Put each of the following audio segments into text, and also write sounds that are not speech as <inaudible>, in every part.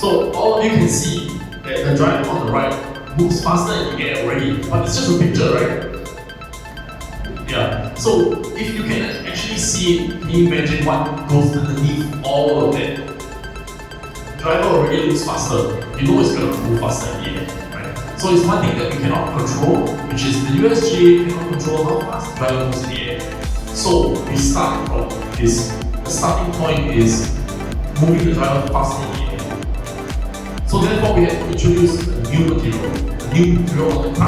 So all of you can see that the driver on the right moves faster in the air already, but it's just a picture, right? Yeah. So if you can actually see can you imagine what goes underneath all of that? Driver already looks faster. You know it's gonna move faster in the air, right? So it's one thing that we cannot control, which is the USGA cannot control how fast the driver moves in the air. So we start from this. The starting point is moving the driver faster. So therefore we have to choose new material, new material on the.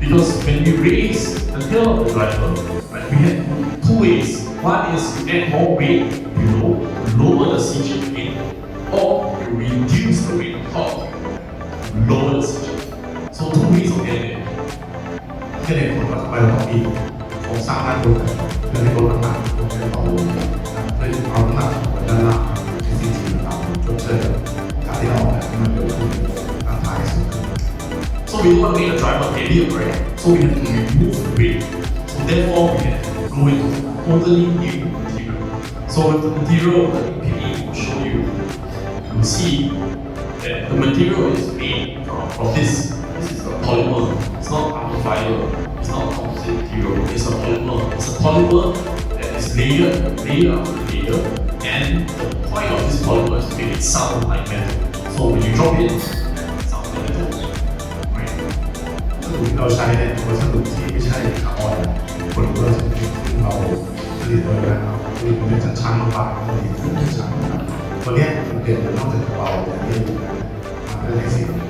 Because when we raise the tail of the driver, right, we have two ways. One is to add more weight below, lower the CG weight, or we reduce the weight on top, lower the CG. So two ways of getting from 这类活动，我们可以从上班族。So we want to make the driver anywhere, so we have to remove weight. So therefore, we have to go into totally new material. So with the material that PPE will show you, you will see that the material is made from, from this. This is a polymer. It's not carbon fiber. It's not composite material. It's a polymer. It's a polymer that is layered, layer after layer, and the point of this polymer is to make it sound like metal. So when you drop it, it sounds like metal. Right? สรุปที่เราใช้เนี่ยเป็นสดุที่ไม่ใช่คาร์บอนผลเพื่อชนิดที่เราผลิตโดยการเอาผลิตเป็นชั้นๆบางๆผลิตเป็นชั้นๆนะครับตัวเนี้ยมันเป็นนอกจากจะเบาแต่ที่มันก็ได้สิ่งที่เป็น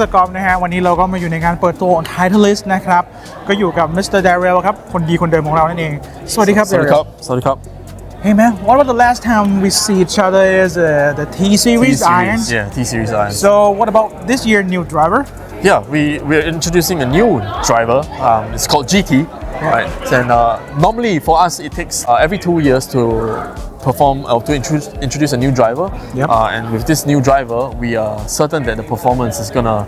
สกอฟนะฮะวันนี้เราก็มาอยู่ในงานเปิดตัวของ Titleist นะครับก็อยู่กับ Mr. Daryl ครับคนดีคนเดิมของเรานั่นเอง สวัสดีครับ Sorry Daryl cup. Sorry cup. Hey man what was the last time we see each other is uh, the T series irons Yeah, T series irons. so what about this year new driver yeah, we we're introducing a new driver. Um, it's called GT. Right. And uh, normally for us, it takes uh, every two years to perform or to introduce introduce a new driver. Yep. Uh, and with this new driver, we are certain that the performance is gonna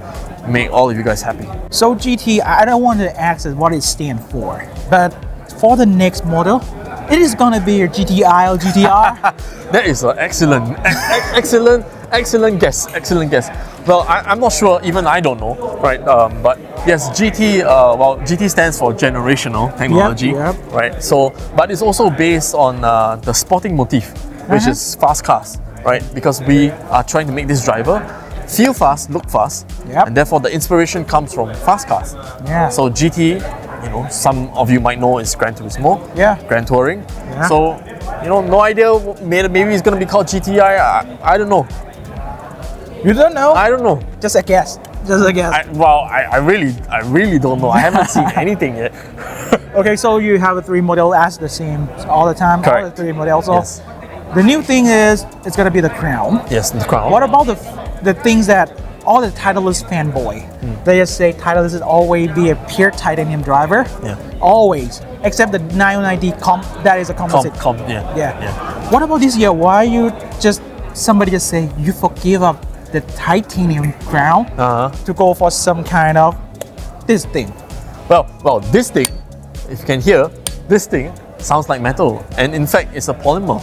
make all of you guys happy. so GT I don't want to ask what it stands for but for the next model it is gonna be your GTI or GTR <laughs> That is an excellent, ex- <laughs> ex- excellent, excellent guess. Excellent guess. Well, I, I'm not sure. Even I don't know, right? Um, but yes, GT. Uh, well, GT stands for generational technology, yep. right? So, but it's also based on uh, the sporting motif, which Uh-huh. is fast cars, right? Because we are trying to make this driver feel fast, look fast, Yep. and therefore the inspiration comes from fast cars. Yeah. So GT, you know, some of you might know is Gran Turismo. Yeah. Grand Touring. Yeah. So, you know, no idea. Maybe, maybe it's gonna be called GTI. I, I don't know. You don't know I don't know. just a guess just a guess I, well, I, I really, I really don't know. I haven't seen <laughs> anything yet. <laughs> Okay, so you have a three model as the same all the time, all the three models. So Yes. the new thing is it's gonna be the crown. yes, the crown. What about the the things that all the Titleist fanboy Hmm. they just say Titleist is always be a pure titanium driver. Yeah. Always, except the 990 comp that is a Com, composite. com, yeah, yeah. yeah. What about this year? Why you just somebody just say you forgive up the titanium crown Uh-huh. to go for some kind of this thing? Well, well, this thing, if you can hear, this thing sounds like metal, and in fact, it's a polymer.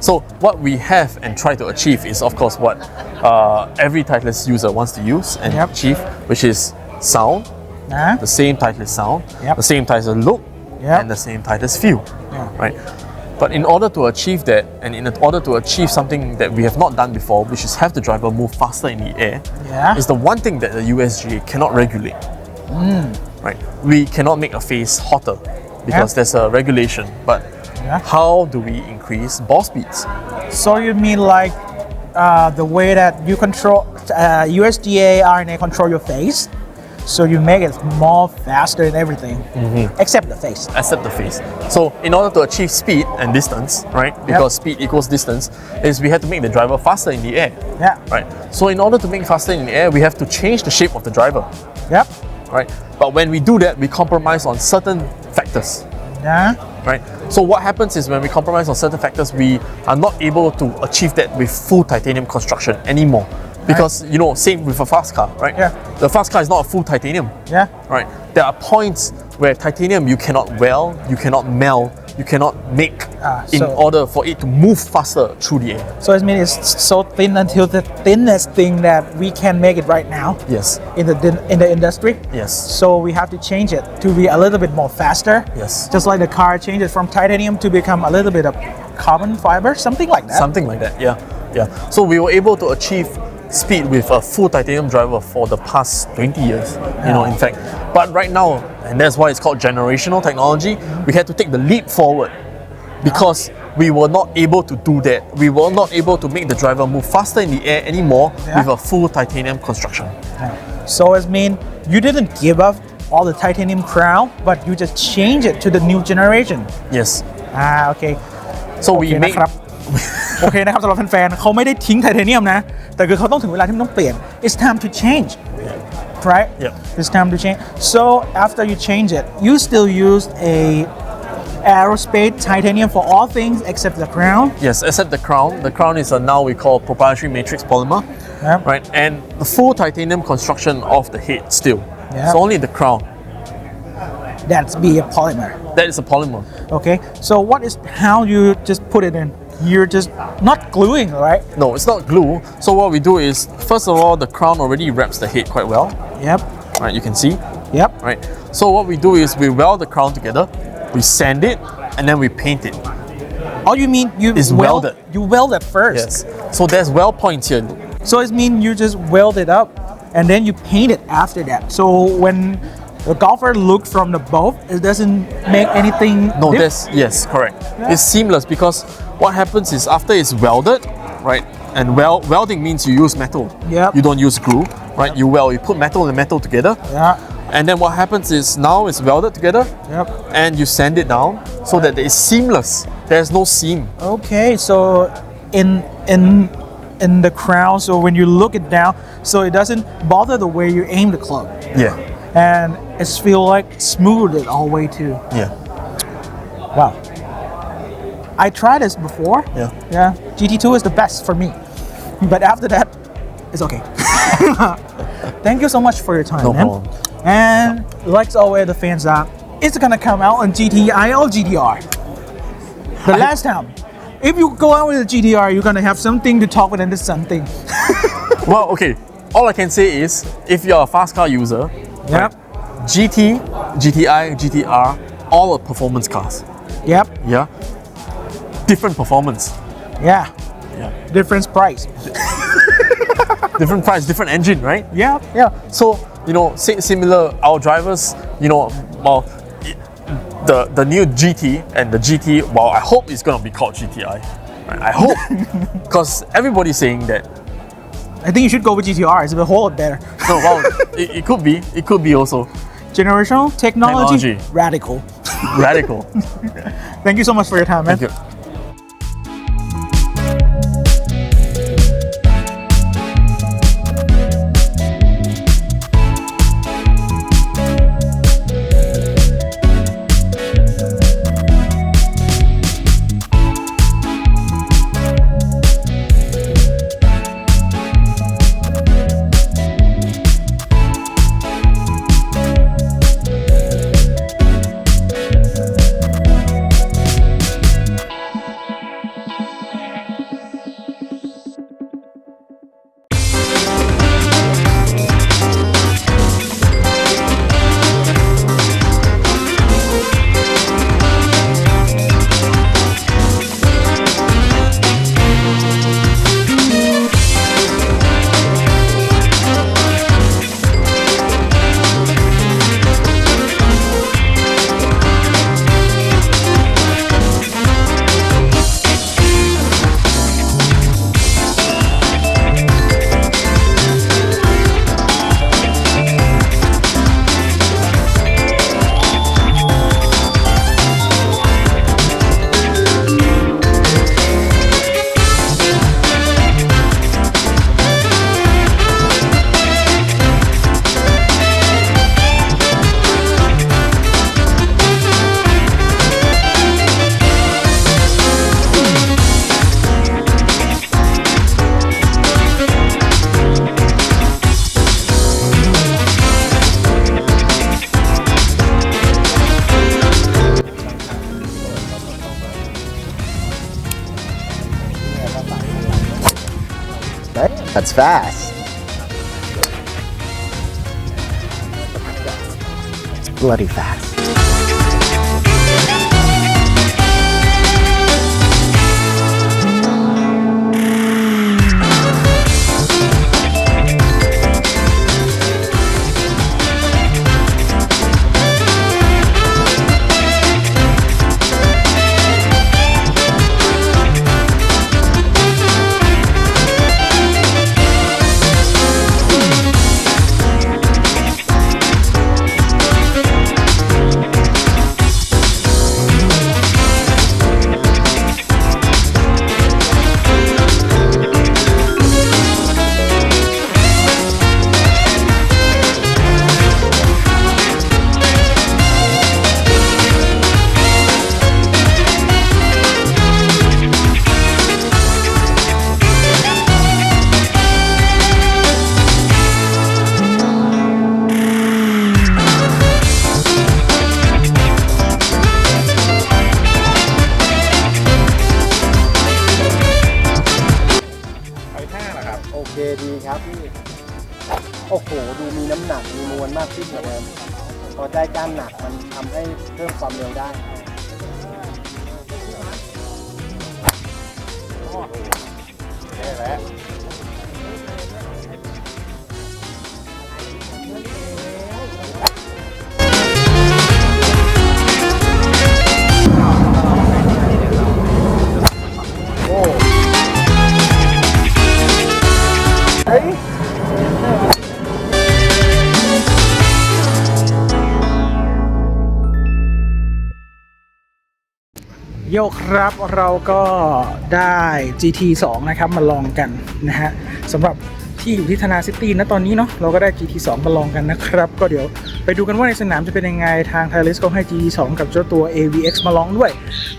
So what we have and try to achieve is, of course, what uh, every Titleist user wants to use and Yep. achieve, which is sound, Nah? the same Titleist sound, Yep. the same Titleist look, Yep. and the same Titleist feel. Yeah. Right. But in order to achieve that, and in order to achieve something that we have not done before, which is have the driver move faster in the air, Yeah. is the one thing that the USGA cannot regulate. Right. We cannot make a face hotter because Yeah. there's a regulation. But Yeah. how do we increase ball speeds? So you mean like uh, the way that you control uh, USDA RNA control your face, so you make it more faster and everything, Mm-hmm. except the face. except the face. So in order to achieve speed and distance, right? Because speed equals distance, is we have to make the driver faster in the air. Yeah. Right. So in order to make faster in the air, we have to change the shape of the driver. Yep. Right. But when we do that, we compromise on certain factors. Yeah. Right. So what happens is when we compromise on certain factors, we are not able to achieve that with full titanium construction anymore. Because you know, same with a fast car, right? Yeah. The fast car is not a full titanium. Yeah. Right. There are points where titanium you cannot weld, you cannot melt, you cannot make Ah, in order for it to move faster through the air. So it means it's so thin until the thinnest thing that we can make it right now Yes. in the in the industry. Yes. So we have to change it to be a little bit more faster. Yes. Just like the car changes from titanium to become a little bit of carbon fiber, something like that. Something like that. Yeah. Yeah. So we were able to achieve speed with a full titanium driver for the past 20 years. You know, in fact. But right now, and that's why it's called generational technology, we had to take the leap forward because we were not able to do that. We were not able to make the driver move faster in the air anymore Yeah. with a full titanium construction. So it means you didn't give up all the titanium crown, but you just change it to the new generation. Yes. อ่าโอเค So โอ we เค make นะครับ โอเคนะครับสำหรับแฟนๆเขาไม่ได้ทิ้งไทเทเนียมนะ <laughs> แต่คือเขาต้องถึงเวลาที่มันต้องเปลี่ยน it's time to change right Yep. it's time to change so after you change it you still use a aerospace titanium for all things except the crown Yes, except the crown. The crown is a now we call proprietary matrix polymer, Yep. right? And the full titanium construction of the head still. Yep. So only the crown. that's be a polymer That is a polymer. okay so what is how you just put it in You're just not gluing right No, it's not glue. So what we do is, first of all, the crown already wraps the head quite well, yep right? You can see, yep right? So what we do is we weld the crown together, we sand it, and then we paint it. oh you mean you It's weld welded. you weld it first Yes. So there's weld points here. So it means you just weld it up and then you paint it after that. So when the golfer look from the boat, it doesn't make anything. No, diff- that's yes, correct. It's seamless because what happens is after it's welded, right? And wel- welding means you use metal. Yep. You don't use glue. right? You weld, you put metal and metal together, Yeah. and then what happens is now it's welded together, Yep. and you sand it down so that it's seamless. There's no seam. Okay, so in in in the crown, so when you look it down, so it doesn't bother the way you aim the club, Yeah, and it's feel like smooth it all the way too. yeah, Wow. I tried this before. yeah. Yeah, GT2 is the best for me, <laughs> but after that, it's okay. <laughs> Thank you so much for your time, No man. problem. And like always, the fans are, it's gonna come out on GTI or GTR. The last time, if you go out with a GTR, you're gonna have something to talk with and this something. <laughs> Well, okay. All I can say is, if you're a fast car user, Yep. GT, GTI, GTR, all are performance cars. Yep. Yeah, different performance. Yeah. Yeah, Different price. <laughs> different price, different engine, right? Yeah. Yeah. So you know, si- similar. Our drivers, you know, well, the the new GT and the GT. Well, I hope it's gonna be called GTI. I hope, <laughs> because everybody's saying that. I think you should go with GTR. It's a whole lot better. <laughs> No, well, it, it could be. It could be also Generational technology, Technology. radical. radical. <laughs> Thank you so much for your time, man. That's fast. Bloody fast. โยครับเราก็ได้ GT 2 นะครับมาลองกันนะฮะสำหรับที่อยู่ที่ธนาซิตี้นะตอนนี้เนาะเราก็ได้ GT 2 มาลองกันนะครับ ก็เดี๋ยวไปดูกันว่าในสนามจะเป็นยังไงทางไทลิสก็ให้ GT 2 กับเจ้าตัว AVX มาลองด้วย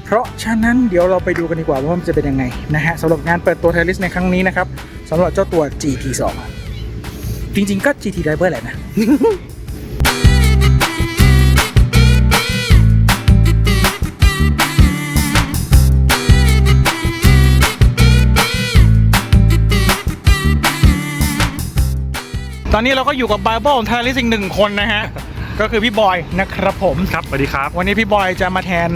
เพราะฉะนั้นเดี๋ยวเราไปดูกันดีกว่าว่ามันจะเป็นยังไงนะฮะสำหรับงานเปิดตัวไทลิสในครั้งนี้นะครับสำหรับเจ้าตัว GT 2 จริงๆก็ GT Driver แหละนะ ตอนนี้เราก็อยู่กับ Bible ไทลิสอีกหนึ่งคนนะฮะ ก็คือพี่บอยนะครับผม ครับสวัสดีครับวันนี้พี่บอยจะมาแทน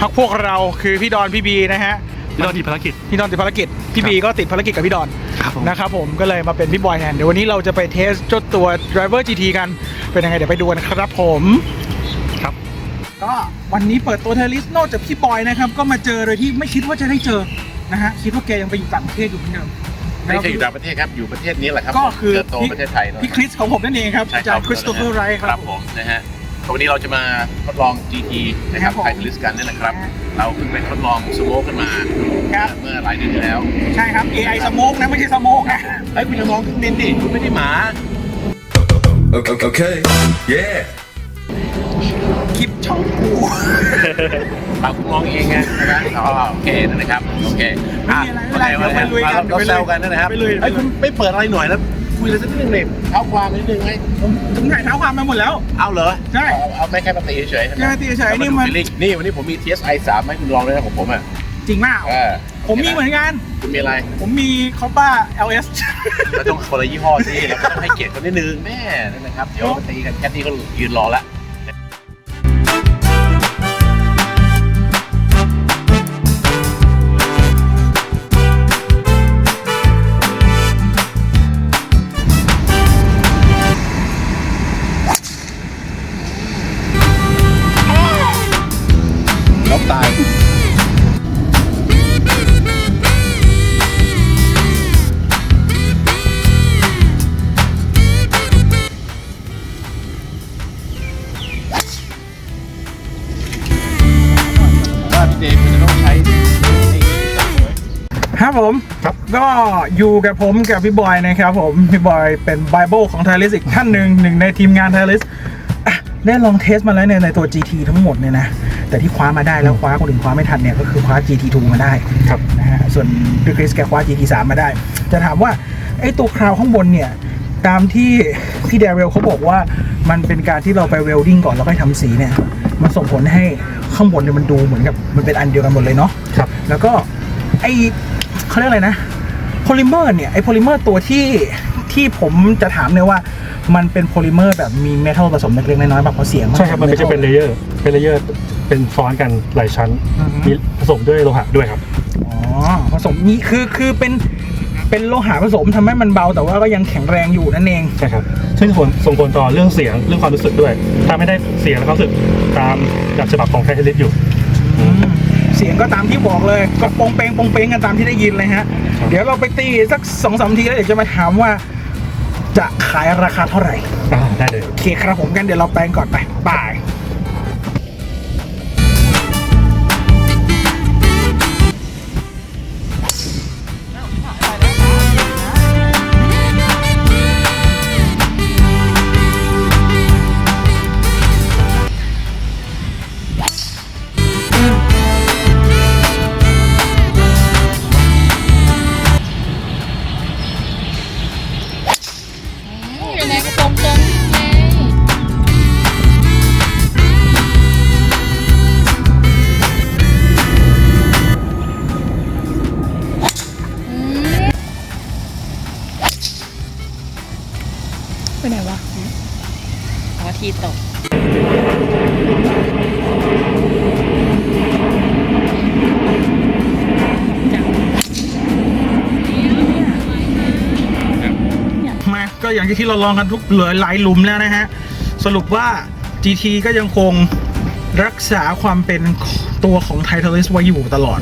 พักพวกเราคือพี่ดอนพี่บีนะฮะ พี่ดอนติดภารกิจ พี่ดอนติดภารกิจ พี่บีก็ติดภารกิจกับพี่ดอนครับผม นะครับผมก็เลยมาเป็นพี่บอยแทน เดี๋ยววันนี้เราจะไปเทสเจ้าตัว Driver GT กัน เป็นยังไงเดี๋ยวไปดูกันครับผม ครับ ก็วันนี้เปิดตัวเทลิสนอกจากพี่บอยนะครับ ก็มาเจอโดยที่ไม่คิดว่าจะได้เจอนะฮะคิดว่าแกยังไปอยู่ต่างประเทศอยู่เหมือนเดิม ไม่ใช่อยู่ต่างประเทศครับ อยู่ประเทศนี้แหละครับก็คือเติบโตประเทศไทยเนอะพี่คริสของผมนั่นเองครับ ใช่จากคริสโตเฟอร์ไรคครัรับบผมนะฮะวันนี้เราจะมาทดลอง GT นะครับครับผมไททลิสกันนี่นะครับครับ เราเพิ่งไปทดลองสโมกกันมาครับเมื่อหลายเดือนที่แล้ว ใช่ครับ AI สโมกนะ ไม่ใช่สโมกนะ เฮ้ยคุณจะมองเครื่องบินดิคุณไม่ได้หมา Okay, okay. yeah. คลิปช่องกู ปากคุณมองเองไงใช่ไหมอ๋อโอเคนะครับโอเคอะไม่เป็นไรไม่เป็นไรเดี๋ยวไปลุยกันเราแซวกันนะครับไปลุยเฮ้ยคุณไม่เปิดอะไรหน่อยแล้วคุยอะไรสักนิดนึงเลยเท้าความนิดนึงไงผมผมถ่ายเท้าความมาหมดแล้ว เอาเหรอใช่เอาเอาไม่แค่มาตีเฉยๆใช่ไหมแค่มาตีเฉยๆนี่มันอาาดู feeling นี่วันนี้ผมมี TSI 3ให้คุณลองด้วยนะของผมอะจริงมากเออผมมีเหมือนกัน คุณมีอะไรผมมีคอป้า LS ก็ต้องคนละยี่ห้อสิแล้วก็ต้องให้เกียรติคนนิดนึงแม่นั่นนะครับเดี๋ยวมาตีกันแค่นี้ก็ยืนรอละ อยู่กับผมกับพี่บอยนะครับผม พี่บอยเป็นไบเบิลของไทลิสอีกท่านหนึ่งหนึ่งในทีมงานไทลิสได้ลองเทสมาแล้วเนี่ยในตัว GT ทั้งหมดเนี่ยนะแต่ที่คว้ามาได้แล้วคว้าคนอื่นคว้าไม่ทันเนี่ยก็คือคว้า GT2 มาได้ครับนะฮะส่วนพี่คริสแกคว้า GT3 มาได้ จะถามว่าไอ้ตัวคราวข้างบนเนี่ยตามที่พี่เดเรลเขาบอกว่ามันเป็นการที่เราไปเวลดิ้งก่อนแล้วค่อยทำสีเนี่ยมันส่งผลให้ข้างบนเนี่ยมันดูเหมือนกับมันเป็นอันเดียวกันหมดเลยเนาะครับแล้วก็ไอเขาเรียกอะไรนะ โพลิเมอร์เนี่ยไอโพลิเมอร์ตัวที่ที่ผมจะถามเนี่ยว่ามันเป็นโพลิเมอร์แบบมีเมทัลผสมเล็กๆน้อยๆแบบเพราะเสียงใช่ครับ มันไม่ใช่เป็นเลเยอร์ เป็นเลเยอร์ เป็นซ้อนกันหลายชั้น มีผสมด้วยโลหะด้วยครับ อ๋อ ผสมนี่คือคือเป็นเป็นโลหะผสมทำให้มันเบาแต่ว่าก็ยังแข็งแรงอยู่นั่นเอง ใช่ครับ ซึ่งผลส่งผลต่อเรื่องเสียงเรื่องความรู้สึกด้วย ถ้าไม่ได้เสียงและความรู้สึกตามแบบฉบับของไทเทลิสอยู่เสียงก็ตามที่บอกเลย ก็ปงเปงปงเปงกันตามที่ได้ยินเลยฮะ เดี๋ยวเราไปตีสักสองสามทีแล้วเดี๋ยวจะมาถามว่า จะขายราคาเท่าไหร่ อ่าได้เลย โอเคครับผมกันเดี๋ยวเราแปลงก่อนไปบายอยู่ มาก็อย่างที่เราลองกันทุกเหลือหลายหลุมแล้วนะฮะ สรุปว่า GT ก็ยังคงรักษาความเป็นตัวของไทท a ลิสไว้อยู่ตลอด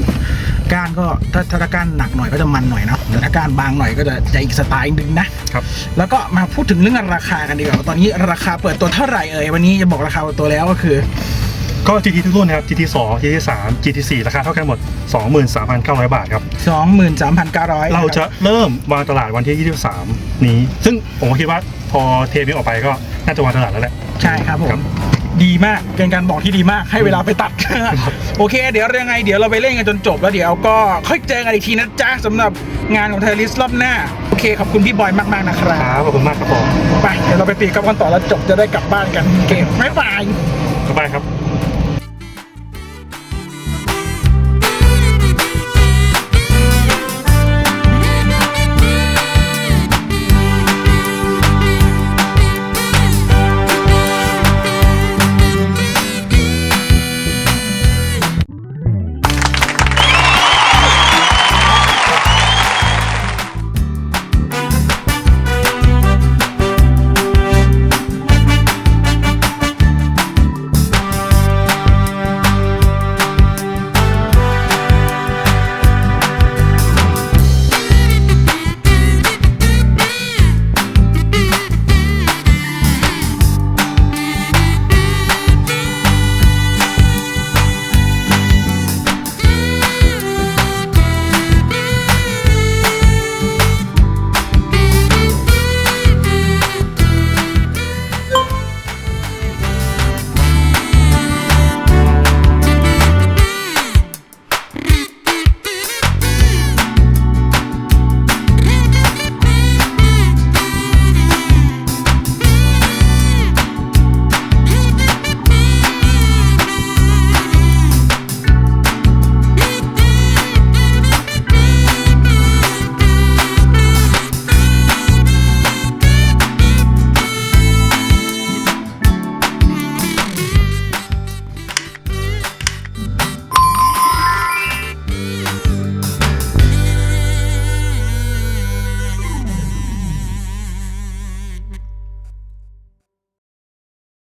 ก้านก็ถ้าถ้าก้านหนักหน่อยก็จะมันหน่อยเนาะแต่ถ้าก้านบางหน่อยก็จะจะอีกสไตล์หนึงนะครับ แล้วก็มาพูดถึงเรื่องราคากันดีกว่า ตอนนี้ราคาเปิดตัวเท่าไหร่เอ่ยวันนี้จะบอกราคาเปิดตัวแล้วก็คือ ก็ GT ทุกรุ่นนะครับ GT 2 GT 3 GT 4ราคาเท่ากันหมด 23,900 บาทครับ 23,900เราจะเริ่มวางตลาดวันที่ 23 นี้ ซึ่งผมก็คิดว่าพอเทปนี้ออกไปก็น่าจะวางตลาดแล้วแหละ ใช่ครับผมดีมากเป็นการบอกที่ดีมากให้เวลาไปตัด โอเค เดี๋ยวยังไงเดี๋ยวเราไปเล่นกันจนจบแล้วเดี๋ยวก็ค่อยเจอกันอีกทีนะจ๊ะสำหรับงานของไทยลิสรอบหน้า โอเค ขอบคุณพี่บอยมากๆนะครัครับบขอบคุณมากครับผมไปเดี๋ยวเราไปตีกับกันต่อแล้วจบจะได้กลับบ้านกันโอเคบ๊ายบายบ๊ายบายครับ